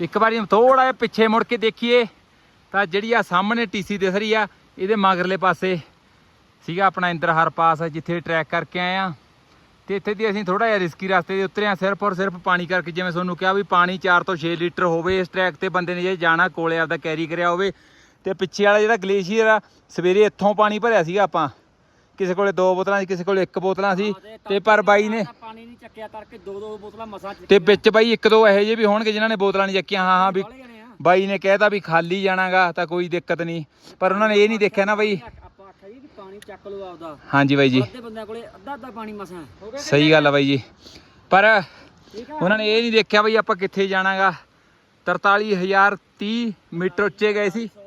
ਇੱਕ ਵਾਰੀ ਥੋੜਾ ਜਿਹਾ ਪਿੱਛੇ ਮੁੜ ਕੇ ਦੇਖੀਏ, ਤਾਂ ਜਿਹੜੀ ਆ ਸਾਹਮਣੇ ਟੀਸੀ ਦਿਸ ਰਹੀ ਆ, ਇਹਦੇ ਮਗਰਲੇ ਪਾਸੇ ਸੀਗਾ ਆਪਣਾ ਇੰਦਰ ਹਰ ਪਾਸ, ਜਿੱਥੇ ਟਰੈਕ ਕਰਕੇ ਆਏ ਆ ਤੇ ਇੱਥੇ ਦੀ ਅਸੀਂ ਥੋੜਾ ਜਿਹਾ ਰਿਸਕੀ ਰਸਤੇ ਦੇ ਉਤਰੇ ਆ ਸਿਰਫ ਔਰ ਸਿਰਫ ਪਾਣੀ ਕਰਕੇ, ਜਿਵੇਂ ਤੁਹਾਨੂੰ ਕਿਹਾ ਵੀ ਪਾਣੀ 4 ਤੋਂ 6 ਲੀਟਰ ਹੋਵੇ ਇਸ ਟਰੈਕ ਤੇ ਬੰਦੇ ਨੇ ਜੇ ਜਾਣਾ, ਕੋਲੇ ਆਪਦਾ ਕੈਰੀ ਕਰਿਆ ਹੋਵੇ। ਤੇ ਪਿੱਛੇ ਵਾਲਾ ਜਿਹੜਾ ਗਲੇਸ਼ੀਅਰ ਆ, ਸਵੇਰੇ ਇੱਥੋਂ ਪਾਣੀ ਭਰਿਆ ਸੀਗਾ ਆਪਾਂ। ਕਿਸੇ ਕੋਲੇ ਦੋ ਬੋਤਲਾਂ ਸੀ ਕਿਸੇ ਕੋਲੇ ਇੱਕ ਬੋਤਲਾਂ ਸੀ ਤੇ ਪਰ ਬਾਈ ਨੇ ਪਾਣੀ ਨਹੀਂ ਚੱਕਿਆ ਕਰਕੇ ਦੋ ਦੋ ਬੋਤਲਾਂ ਮਸਾਂ ਚ ਤੇ ਵਿੱਚ ਬਾਈ ਇੱਕ ਦੋ ਇਹੋ ਜਿਹੇ ਵੀ ਹੋਣਗੇ ਜਿਨ੍ਹਾਂ ਨੇ ਬੋਤਲਾਂ ਨਹੀਂ ਚੱਕੀਆਂ। ਹਾਂ ਹਾਂ ਵੀ ਬਾਈ ਨੇ ਕਹਿਤਾ ਵੀ ਖਾਲੀ ਜਾਣਾਗਾ ਤਾਂ ਕੋਈ ਦਿੱਕਤ ਨਹੀਂ। ਪਰ ਉਹਨਾਂ ਨੇ ਇਹ ਨਹੀਂ ਦੇਖਿਆ ਨਾ ਬਾਈ। ਆਪਾਂ ਆਖਿਆ ਜੀ ਕਿ ਪਾਣੀ ਚੱਕ ਲਓ ਆਪਦਾ। ਹਾਂਜੀ ਬਾਈ ਜੀ। ਅੱਧੇ ਬੰਦਿਆਂ ਕੋਲੇ ਅੱਧਾ ਅੱਧਾ ਪਾਣੀ ਮਸਾਂ। ਹੋ ਗਿਆ ਸਹੀ ਗੱਲ ਆ ਬਾਈ ਜੀ। ਪਰ ਉਹਨਾਂ ਨੇ ਇਹ ਨਹੀਂ ਦੇਖਿਆ ਬਈ ਆਪਾਂ ਕਿੱਥੇ ਜਾਣਾਗਾ। 43030 ਮੀਟਰ ਉੱਚੇ ਗਏ ਸੀ। 100 ਮੀਟਰ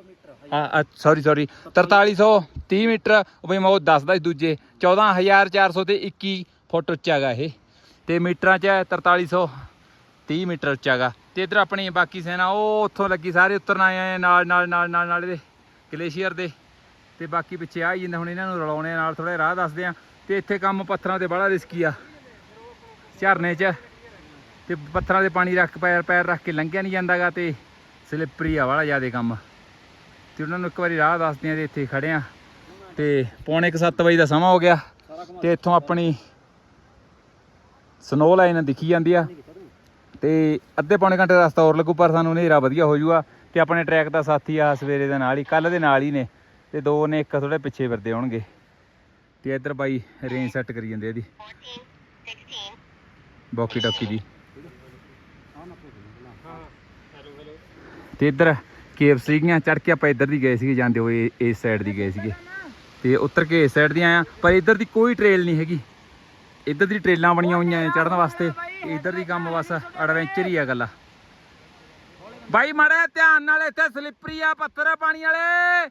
ਆ ਸੌਰੀ ਸੌਰੀ 4330 ਮੀਟਰ, ਉਹ ਬਈ ਮੈਂ ਉਹ ਦੱਸਦਾ ਸੀ ਦੂਜੇ। 14400 ਤੇ 21 ਫੁੱਟ ਉੱਚਾ ਗਾ ਇਹ। ਤੇ ਮੀਟਰਾਂ 'ਚ 4330 ਮੀਟਰ ਉੱਚਾ ਗਾ। ਤੇ ਇਧਰ ਆਪਣੀ ਬਾਕੀ ਸੈਨਾ, ਉਹ ਉੱਥੋਂ ਲੱਗੀ ਸਾਰੇ ਉਤਰਨ ਆਏ ਆ ਨਾਲ ਨਾਲ ਨਾਲ ਨਾਲ ਨਾਲ ਇਹਦੇ ਗਲੇਸ਼ੀਅਰ ਦੇ। ਤੇ ਬਾਕੀ ਪਿੱਛੇ ਆ ਹੀ ਜਾਂਦਾ, ਹੁਣ ਇਹਨਾਂ ਨੂੰ ਰਲਾਉਣੇ ਆ, ਨਾਲ ਥੋੜਾ ਰਾਹ ਦੱਸਦੇ ਆ। ਤੇ ਇੱਥੇ ਕੰਮ ਪੱਥਰਾਂ ਤੇ ਬੜਾ ਰਿਸਕੀ ਆ। ਝਰਨੇ 'ਚ ਤੇ ਪੱਥਰਾਂ ਦੇ ਪਾਣੀ ਰੱਖ, ਪੈਰ ਪੈਰ ਰੱਖ ਕੇ ਲੰਘਿਆ ਨਹੀਂ ਜਾਂਦਾਗਾ ਤੇ ਸਲਿੱਪਰੀ ਆ ਵਾਲਾ ਜ਼ਿਆਦਾ ਕੰਮ। ਤੇ ਉਹਨਾਂ ਨੂੰ ਇੱਕ ਵਾਰੀ ਰਾਹ ਦੱਸਦੇ ਆ ਤੇ ਇੱਥੇ ਖੜੇ ਆ। ਤੇ ਪੌਣੇ 7 ਵਜੇ ਦਾ ਸਮਾਂ ਹੋ ਗਿਆ ਤੇ ਇੱਥੋਂ ਆਪਣੀ ਸਨੋ ਲਾਈਨ ਦਿਖੀ ਜਾਂਦੀ ਆ। ਤੇ ਅੱਧੇ ਪੌਣੇ ਘੰਟੇ ਦਾ ਰਸਤਾ ਹੋਰ ਲੱਗੂ, ਪਰ ਸਾਨੂੰ ਹਨੇਰਾ ਵਧੀਆ ਹੋ ਜਾਊਗਾ ਤੇ ਆਪਣੇ ਟਰੈਕ ਦਾ ਸਾਥੀ ਆ ਸਵੇਰੇ ਦੇ ਨਾਲ ਹੀ ਕੱਲ ਦੇ ਨਾਲ ਹੀ ਨੇ ਤੇ ਦੋ ਨੇ, ਇੱਕ ਥੋੜੇ ਪਿੱਛੇ ਫਿਰਦੇ ਹੋਣਗੇ। ਤੇ ਇੱਧਰ ਬਾਈ ਰੇਂਜ ਸੈੱਟ ਕਰੀ ਜਾਂਦੇ ਇਹਦੀ। ਬੌਕੀ ਟੋਕੀ ਦੀ। ਤੇ ਇੱਧਰ ਕੇਵ ਸੀਗੀਆਂ ਚੜ ਕੇ ਆਪਾਂ ਇੱਧਰ ਦੀ ਗਏ ਸੀਗੇ, ਜਾਂਦੇ ਹੋਏ ਇਸ ਸਾਈਡ ਦੀ ਗਏ ਸੀਗੇ। ਤੇ ਉੱਤਰ ਕੇ ਇਸ ਸਾਈਡ ਦੀਆਂ ਆ, ਪਰ ਇੱਧਰ ਦੀ ਕੋਈ ਟ੍ਰੇਲ ਨਹੀਂ ਹੈਗੀ। ਇੱਧਰ ਦੀ ਟ੍ਰੇਲਾਂ ਬਣੀਆਂ ਹੋਈਆਂ ਨੇ ਚੜਨ ਵਾਸਤੇ। ਇੱਧਰ ਦੀ ਕੰਮ ਬਸ ਐਡਵੈਂਚਰ ਹੀ ਆ ਗੱਲਾਂ ਬਾਈ ਮਾੜਾ ਧਿਆਨ ਨਾਲ ਇੱਥੇ ਸਲਿੱਪਰੀ ਆ ਪੱਥਰ ਪਾਣੀ ਵਾਲੇ।